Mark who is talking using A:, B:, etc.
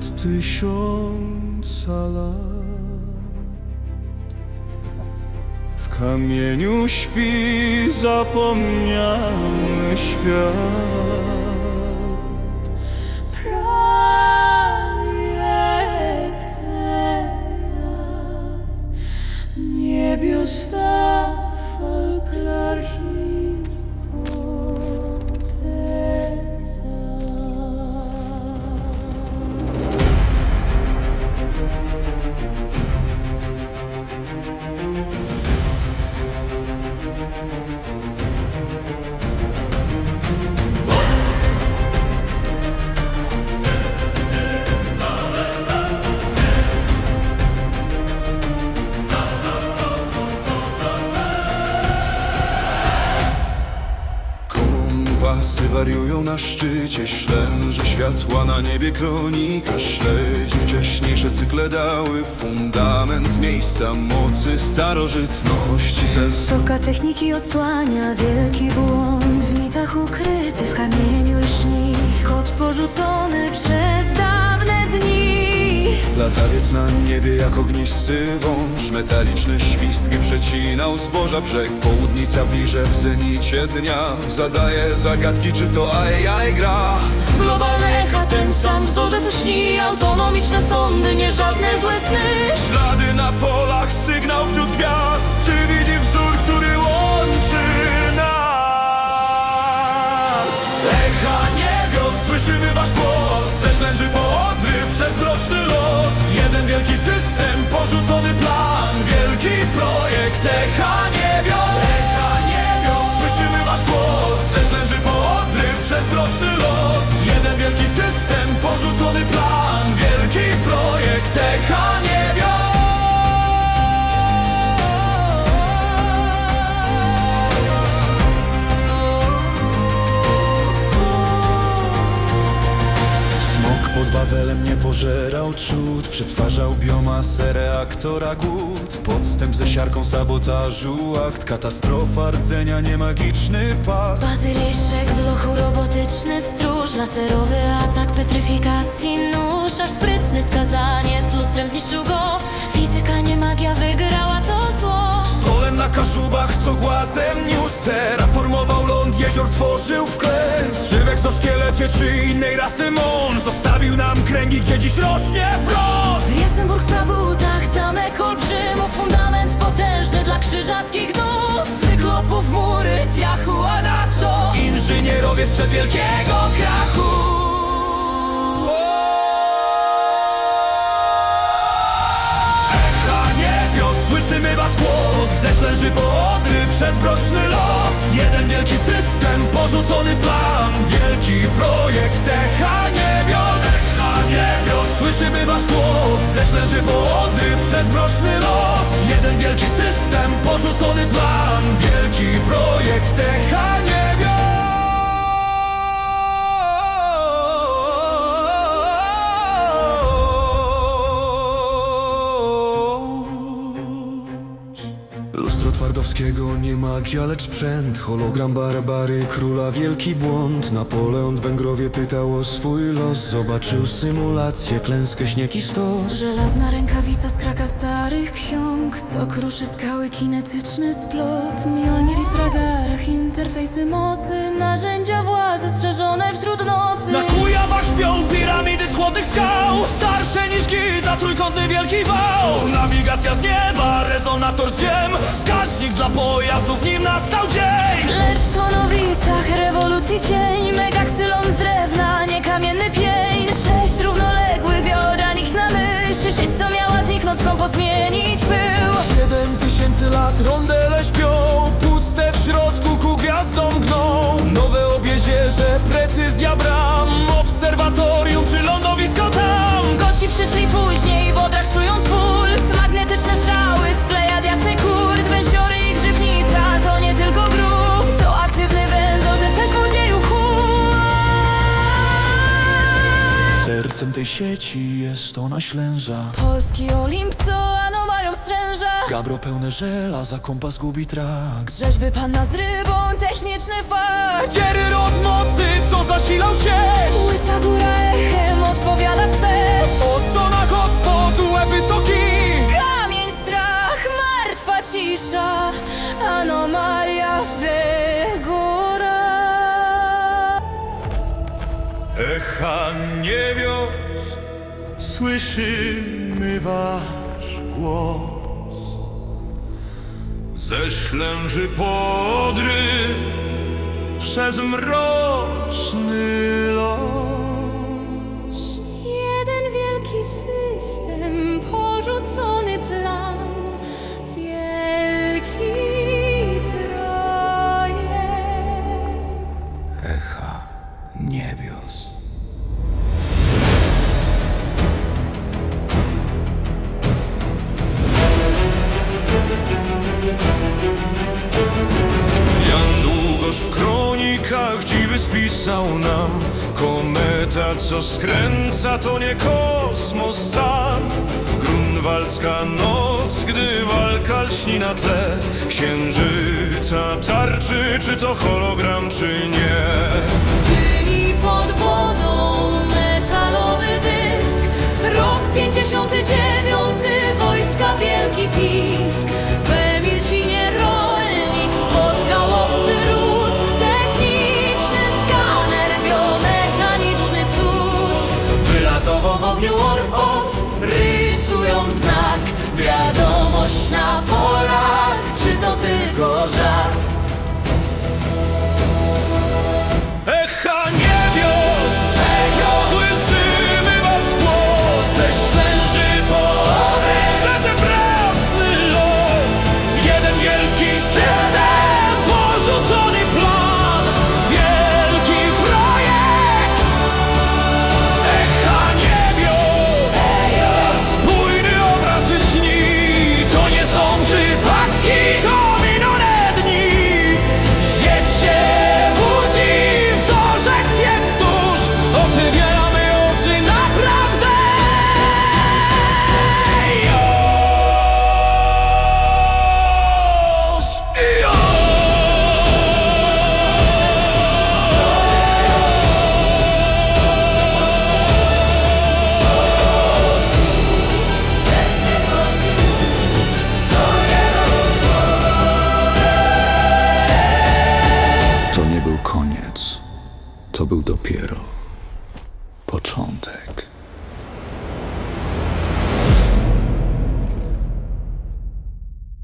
A: od tysiąca lat. W kamieniu śpi zapomniany świat. Na szczycie Ślęże światła na niebie kronika Śledzi wcześniejsze cykle dały Fundament miejsca mocy starożytności. Sens
B: Soka techniki odsłania wielki błąd. W mitach ukryty w kamieniu lśni. Kod porzucony
A: Latawiec na niebie jak ognisty wąż. Metaliczny świstki przecinał zboża. Brzeg Południca wirze w zenicie dnia. Zadaje zagadki, czy to AI gra.
B: Globalne echa, ten sam wzorzec śni. Autonomiczne sądy, nie żadne złe sny.
A: Ślady na polach, sygnał wśród gwiazd. Czy widzi wzór, który łączy nas? Echa niebios, słyszymy wasz głos. Ze ślęży po Odry przez mroczny porzucony plan pod Wawelem nie pożerał czód Przetwarzał biomasę reaktora głód. Podstęp ze siarką sabotażu Akt katastrofa rdzenia, nie magiczny pakt.
B: Bazyliszek w lochu robotyczny stróż Laserowy atak petryfikacji nóż. Aż sprytny skazaniec lustrem zniszczył go. Fizyka nie magia wygrała to zło.
A: Stolem na kaszubach, co głazem niósł. Terraformował ląd, jezior tworzył wklęs Czy w egzoszkielecie, czy innej rasy mon. Zostawił kręgi, gdzie dziś rośnie wzrost.
B: Jasenburg w prabutach, zamek olbrzymu Fundament potężny dla krzyżackich dnów Cyklopów mury, tiachu, a na co?
A: Inżynierowie sprzed wielkiego krachu. Echa niebios, słyszymy wasz głos. Ze ślęży po Odry przez mroczny los. Jeden wielki system, porzucony plan. Wielki projekt Echa niebios, porzucony Twardowskiego nie magia, lecz sprzęt Hologram Barbary, króla wielki błąd. Napoleon Węgrowie pytał o swój los. Zobaczył symulację, klęskę, śnieg i stos.
B: Żelazna rękawica z kraka starych ksiąg. Co kruszy skały, kinetyczny splot Mjolnir i fragarach, interfejsy mocy. Narzędzia władzy strzeżone wśród nocy.
A: Na Kujawach śpią piramidy z chłodnych skał. Starsze niż Giza, trójkątny wielki wał Z nieba, rezonator z ziem. Wskaźnik dla pojazdów, nim nastał dzień.
B: Lecz w Słonowicach rewolucji cień. Megaksylon z drewna, nie kamienny pień. Sześć równoległych bioranik na myśl. Sieć co miała zniknąć, skąpo zmienić pył?
A: Siedem tysięcy lat rondele śpią. Puste w środku ku gwiazdom gną. Nowe obiezierze, precyzja bram. Obserwatorium czy lądowisko Sercem tej sieci jest ona ślęża.
B: Polski Olimp, co anomalią stręża?
A: Gabro pełne żelaza, kompas gubi trakt.
B: Rzeźby panna z rybą, techniczny fakt.
A: Dziery rod mocy, co zasilał sieć.
B: Łysa góra echem odpowiada wstecz
A: Echa niebios, słyszymy wasz głos. Ze ślęży podry przez mroczny los. Spisał nam. Kometa, co skręca, to nie kosmos sam. Grunwaldzka noc, gdy walka lśni na tle. Księżyca tarczy, czy to hologram, czy nie.
B: Byli pod wodą metalowy dysk. Rok 59, wojska Wiadomość na polach, czy to tylko żart?
C: To był dopiero początek.